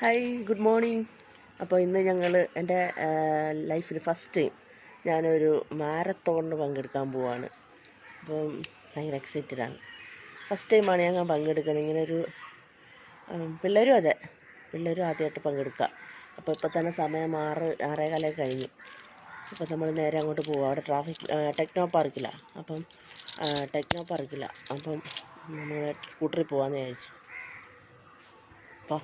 Hi good morning അപ്പോൾ ഇന്ന് ഞങ്ങൾ എന്റെ ലൈഫിൽ ഫസ്റ്റ് ടൈം ഞാനൊരു മാരത്തോണിന് പങ്കെടുക്കാൻ പോവാണ്. അപ്പം ഭയങ്കര എക്സൈറ്റഡ് ആണ്. ഫസ്റ്റ് ടൈമാണ് ഞങ്ങൾ പങ്കെടുക്കുന്നത്. ഇങ്ങനെ ഒരു പിള്ളേരും അതെ പിള്ളേരും ആദ്യമായിട്ട് പങ്കെടുക്കുക അപ്പോൾ ഇപ്പോൾ തന്നെ സമയം ആറ് ആറേകാലേ കഴിഞ്ഞു. അപ്പോൾ നമ്മൾ നേരെ അങ്ങോട്ട് പോവുക അവിടെ ട്രാഫിക് ടെക്നോ പാർക്കിലാണ് അപ്പം ടെക്നോ പാർക്കിലാണ് അപ്പം നമ്മൾ സ്കൂട്ടറിൽ പോകാമെന്ന് വിചാരിച്ചു. അപ്പോൾ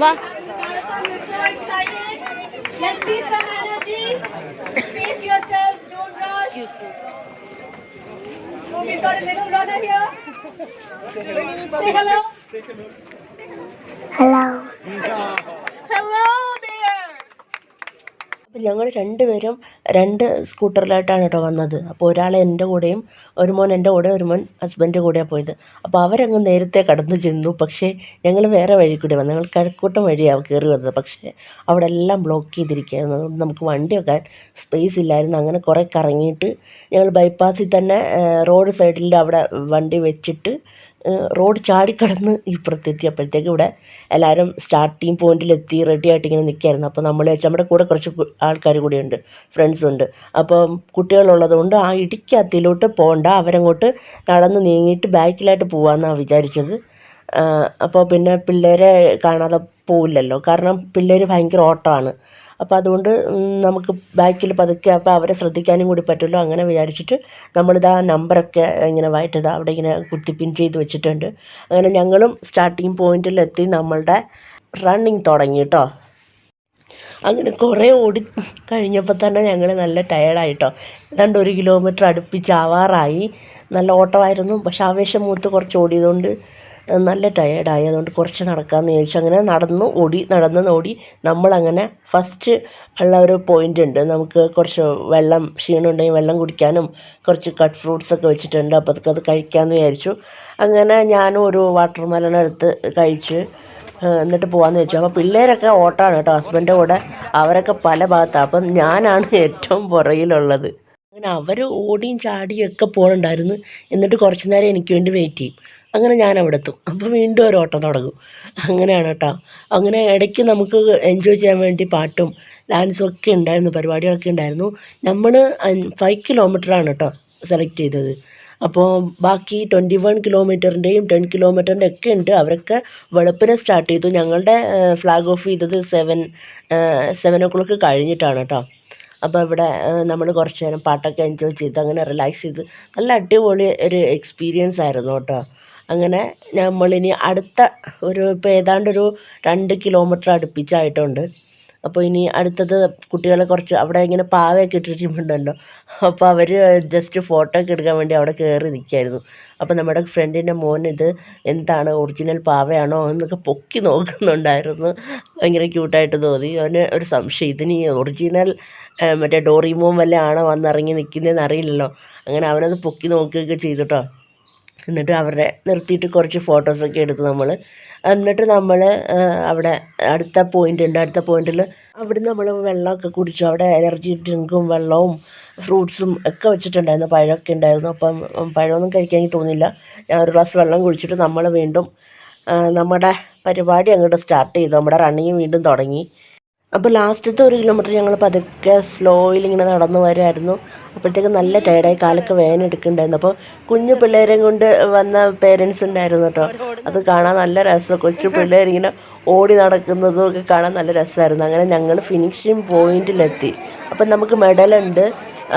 বাহ Let's see some energy. Pace yourself, don't rush. Oh, we've got a little runner here. Say hello. Hello. Hello ഞങ്ങൾ രണ്ടുപേരും രണ്ട് സ്കൂട്ടറിലായിട്ടാണ് കേട്ടോ വന്നത്. അപ്പോൾ ഒരാൾ എന്റെ കൂടെയും ഒരു മോൻ എന്റെ കൂടെ ഒരു മോൻ ഹസ്ബൻഡ് കൂടെയാണ് പോയത്. അപ്പോൾ അവരങ്ങ് നേരത്തെ കടന്നു ചെന്നു. പക്ഷേ ഞങ്ങൾ വേറെ വഴി കൂടി വന്നു. ഞങ്ങൾ കിഴക്കൂട്ടം വഴിയാണ് കയറി വന്നത്. പക്ഷേ അവിടെ എല്ലാം ബ്ലോക്ക് ചെയ്തിരിക്കുകയായിരുന്നു. നമുക്ക് വണ്ടി വെക്കാൻ സ്പേസ് ഇല്ലായിരുന്നു. അങ്ങനെ കുറേ കറങ്ങിയിട്ട് ഞങ്ങൾ ബൈപ്പാസിൽ തന്നെ റോഡ് സൈഡിൽ അവിടെ വണ്ടി വെച്ചിട്ട് റോഡ് ചാടിക്കടന്ന് ഇപ്പുറത്തെത്തിയപ്പോഴത്തേക്ക് ഇവിടെ എല്ലാവരും സ്റ്റാർട്ടിങ് പോയിന്റിലെത്തി റെഡി ആയിട്ട് ഇങ്ങനെ നിൽക്കുകയായിരുന്നു അപ്പോൾ നമ്മൾ വെച്ചാൽ നമ്മുടെ കൂടെ കുറച്ച് ആൾക്കാർ കൂടിയുണ്ട് ഫ്രണ്ട്സ് ഉണ്ട് അപ്പം കുട്ടികളുള്ളതുകൊണ്ട് ആ ഇടിക്കകത്തിലോട്ട് പോകണ്ട അവരങ്ങോട്ട് നടന്ന് നീങ്ങിയിട്ട് ബാക്കിലായിട്ട് പോകാമെന്നാണ് വിചാരിച്ചത്. അപ്പോൾ പിന്നെ പിള്ളേരെ കാണാതെ പോവില്ലല്ലോ. കാരണം പിള്ളേർ ഭയങ്കര ഓട്ടമാണ്. അപ്പോൾ അതുകൊണ്ട് നമുക്ക് ബാക്കിൽ പതുക്കെ അപ്പോൾ അവരെ ശ്രദ്ധിക്കാനും കൂടി പറ്റുമല്ലോ അങ്ങനെ വിചാരിച്ചിട്ട് നമ്മളിതാ നമ്പറൊക്കെ ഇങ്ങനെ വായിട്ടത് അവിടെ ഇങ്ങനെ കുത്തിപ്പിൻ പിൻ ചെയ്ത് വെച്ചിട്ടുണ്ട്. അങ്ങനെ ഞങ്ങളും സ്റ്റാർട്ടിങ് പോയിന്റിലെത്തി നമ്മളുടെ റണ്ണിങ് തുടങ്ങി കേട്ടോ അങ്ങനെ കുറേ ഓടി കഴിഞ്ഞപ്പോൾ തന്നെ ഞങ്ങൾ നല്ല ടയേർഡായിട്ടോ. ഏതാണ്ട് ഒരു കിലോമീറ്റർ അടുപ്പിച്ചാവാറായി നല്ല ഓട്ടമായിരുന്നു. പക്ഷെ ആവേശം മൂത്ത് കുറച്ച് ഓടിയതുകൊണ്ട് നല്ല ടയേർഡായി അതുകൊണ്ട് കുറച്ച് നടക്കാമെന്ന് ചോദിച്ചു അങ്ങനെ നടന്നു ഓടി നടന്ന് ഓടി നമ്മളങ്ങനെ ഫസ്റ്റ് ഉള്ള ഒരു പോയിന്റ് ഉണ്ട്. നമുക്ക് കുറച്ച് വെള്ളം ക്ഷീണം ഉണ്ടെങ്കിൽ വെള്ളം കുടിക്കാനും കുറച്ച് കട്ട് ഫ്രൂട്ട്സ് ഒക്കെ വെച്ചിട്ടുണ്ട്. അപ്പോൾ അതൊക്കെ അത് കഴിക്കാമെന്ന് വിചാരിച്ചു. അങ്ങനെ ഞാനും ഒരു വാട്ടർ മെലൺ കഴിച്ച് എന്നിട്ട് പോകാമെന്ന് വെച്ചു അപ്പോൾ പിള്ളേരൊക്കെ ഓട്ടാണ് കേട്ടോ. ഹസ്ബൻഡിന്റെ കൂടെ അവരൊക്കെ പല ഭാഗത്താണ് അപ്പം ഞാനാണ് ഏറ്റവും പുറകിലുള്ളത്. അങ്ങനെ അവർ ഓടിയും ചാടിയും ഒക്കെ പോകുന്നുണ്ടായിരുന്നു എന്നിട്ട് കുറച്ച് നേരം എനിക്ക് വേണ്ടി വെയിറ്റ് ചെയ്യും. അങ്ങനെ ഞാൻ അവിടെ എത്തും അപ്പോൾ വീണ്ടും ഒരു ഓട്ടം തുടങ്ങും. അങ്ങനെയാണ് കേട്ടോ അങ്ങനെ ഇടയ്ക്ക് നമുക്ക് എൻജോയ് ചെയ്യാൻ വേണ്ടി പാട്ടും ഡാൻസും ഒക്കെ ഉണ്ടായിരുന്നു പരിപാടികളൊക്കെ ഉണ്ടായിരുന്നു. നമ്മൾ ഫൈവ് കിലോമീറ്ററാണ് കേട്ടോ സെലക്ട് ചെയ്തത്. അപ്പോൾ ബാക്കി ട്വന്റി വൺ കിലോമീറ്ററിന്റെയും ടെൻ കിലോമീറ്ററിന്റെ ഒക്കെ ഉണ്ട്. അവരൊക്കെ വെളുപ്പിനെ സ്റ്റാർട്ട് ചെയ്തു. ഞങ്ങളുടെ ഫ്ലാഗ് ഓഫ് ചെയ്തത് സെവൻ സെവൻ ഒ ക്ലോക്ക് കഴിഞ്ഞിട്ടാണ് കേട്ടോ അപ്പോൾ ഇവിടെ നമ്മൾ കുറച്ച് നേരം പാട്ടൊക്കെ എൻജോയ് ചെയ്ത് അങ്ങനെ റിലാക്സ് ചെയ്ത് നല്ല അടിപൊളി ഒരു എക്സ്പീരിയൻസ് ആയിരുന്നു കേട്ടോ അങ്ങനെ നമ്മളിനി അടുത്ത ഒരു ഇപ്പോൾ ഏതാണ്ടൊരു രണ്ട് കിലോമീറ്റർ അടുപ്പിച്ചായിട്ടുണ്ട്. അപ്പോൾ ഇനി അടുത്തത് കുട്ടികളെ കുറച്ച് അവിടെ ഇങ്ങനെ പാവയൊക്കെ ഇട്ടിട്ടുണ്ടല്ലോ അപ്പോൾ അവർ ജസ്റ്റ് ഫോട്ടോ ഒക്കെ എടുക്കാൻ വേണ്ടി അവിടെ കയറി നിൽക്കുകയായിരുന്നു അപ്പോൾ നമ്മുടെ ഫ്രണ്ടിന്റെ മോൻ ഇത് എന്താണ് ഒറിജിനൽ പാവയാണോ എന്നൊക്കെ പൊക്കി നോക്കുന്നുണ്ടായിരുന്നു. ഭയങ്കര ക്യൂട്ടായിട്ട് തോന്നി. അവന് ഒരു സംശയം ഇതിന് ഒറിജിനൽ മറ്റേ ഡോറിമോൻ വല്ല ആണോ വന്നിറങ്ങി നിൽക്കുന്നതെന്ന് അറിയില്ലല്ലോ. അങ്ങനെ അവനത് പൊക്കി നോക്കുകയൊക്കെ ചെയ്തിട്ടോ എന്നിട്ട് അവരുടെ നിർത്തിയിട്ട് കുറച്ച് ഫോട്ടോസൊക്കെ എടുത്തു നമ്മൾ എന്നിട്ട് നമ്മൾ അവിടെ അടുത്ത പോയിന്റ് ഉണ്ട് അടുത്ത പോയിന്റിൽ അവിടെ നമ്മൾ വെള്ളമൊക്കെ കുടിച്ചു. അവിടെ എനർജി ഡ്രിങ്കും വെള്ളവും ഫ്രൂട്ട്സും ഒക്കെ വെച്ചിട്ടുണ്ടായിരുന്നു. പഴമൊക്കെ ഉണ്ടായിരുന്നു. അപ്പം പഴമൊന്നും കഴിക്കാൻ എനിക്ക് തോന്നിയില്ല. ഞാൻ ഒരു ഗ്ലാസ് വെള്ളം കുടിച്ചിട്ട് നമ്മൾ വീണ്ടും നമ്മുടെ പരിപാടി അങ്ങോട്ട് സ്റ്റാർട്ട് ചെയ്തു. നമ്മുടെ റണ്ണിങ് വീണ്ടും തുടങ്ങി. അപ്പോൾ ലാസ്റ്റത്തെ ഒരു കിലോമീറ്റർ ഞങ്ങൾ പതുക്കെ സ്ലോയിൽ ഇങ്ങനെ നടന്നു വരുമായിരുന്നു അപ്പോഴത്തേക്ക് നല്ല ടയർഡായി കാലൊക്കെ വേദന എടുക്കുന്നുണ്ടായിരുന്നു. അപ്പോൾ കുഞ്ഞു പിള്ളേരെയും കൊണ്ട് വന്ന പേരൻസ് ഉണ്ടായിരുന്നു കേട്ടോ. അത് കാണാൻ നല്ല രസം കൊച്ചു പിള്ളേരിങ്ങനെ ഓടി നടക്കുന്നതും ഒക്കെ കാണാൻ നല്ല രസമായിരുന്നു. അങ്ങനെ ഞങ്ങൾ ഫിനിഷിങ് പോയിന്റിലെത്തി അപ്പം നമുക്ക് മെഡലുണ്ട്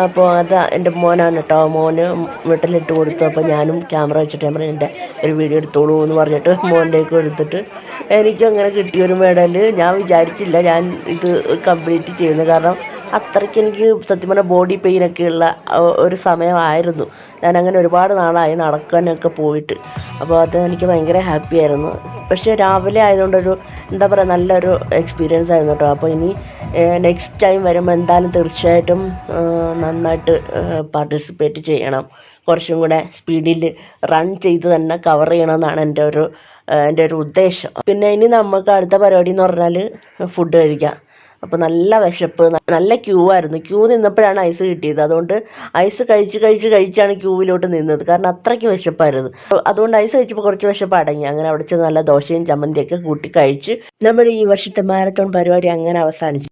അപ്പോൾ അത് എന്റെ മോനാണ് കേട്ടോ. മോന് മെഡലിട്ട് കൊടുത്തു. അപ്പോൾ ഞാനും ക്യാമറ വെച്ചിട്ട് ക്യാമറ എന്റെ ഒരു വീഡിയോ എടുത്തോളൂ എന്ന് പറഞ്ഞിട്ട് മോന്റെ എടുത്തിട്ട് എനിക്കും അങ്ങനെ കിട്ടിയൊരു മെഡൽ ഞാൻ വിചാരിച്ചില്ല ഞാൻ ഇത് കംപ്ലീറ്റ് ചെയ്യുന്നത് കാരണം അത്രയ്ക്ക് എനിക്ക് സത്യം പറഞ്ഞാൽ ബോഡി പെയിനൊക്കെ ഉള്ള ഒരു സമയമായിരുന്നു. ഞാൻ അങ്ങനെ ഒരുപാട് നാളായി നടക്കാനൊക്കെ പോയിട്ട്. അപ്പോൾ അത് എനിക്ക് ഭയങ്കര ഹാപ്പി ആയിരുന്നു. പക്ഷേ രാവിലെ ആയതുകൊണ്ടൊരു എന്താ പറയുക നല്ലൊരു എക്സ്പീരിയൻസ് ആയിരുന്നു കേട്ടോ. അപ്പോൾ ഇനി നെക്സ്റ്റ് ടൈം വരുമ്പോൾ എന്തായാലും തീർച്ചയായിട്ടും നന്നായിട്ട് പാർട്ടിസിപ്പേറ്റ് ചെയ്യണം. കുറച്ചും കൂടെ സ്പീഡിൽ റൺ ചെയ്ത് തന്നെ കവർ ചെയ്യണമെന്നാണ് എന്റെ ഒരു എന്റെ ഒരു ഉദ്ദേശം. പിന്നെ ഇനി നമുക്ക് അടുത്ത പരിപാടി എന്ന് പറഞ്ഞാൽ ഫുഡ് കഴിക്കാം. അപ്പോൾ നല്ല വിശപ്പ് നല്ല ക്യൂ ആയിരുന്നു. ക്യൂ നിന്നപ്പോഴാണ് ഐസ് കിട്ടിയത്. അതുകൊണ്ട് ഐസ് കഴിച്ച് കഴിച്ച് കഴിച്ചാണ് ക്യൂവിലോട്ട് നിന്നത്. കാരണം അത്രയ്ക്ക് വിശപ്പായിരുന്നു. അതുകൊണ്ട് ഐസ് കഴിച്ചപ്പോൾ കുറച്ച് വിശപ്പ് അടങ്ങി. അങ്ങനെ അവിടെ നല്ല ദോശയും ചമ്മന്തിയൊക്കെ കൂട്ടി കഴിച്ച് നമ്മുടെ ഈ വർഷത്തെ മാരത്തോൺ പരിപാടി അങ്ങനെ അവസാനിച്ചു.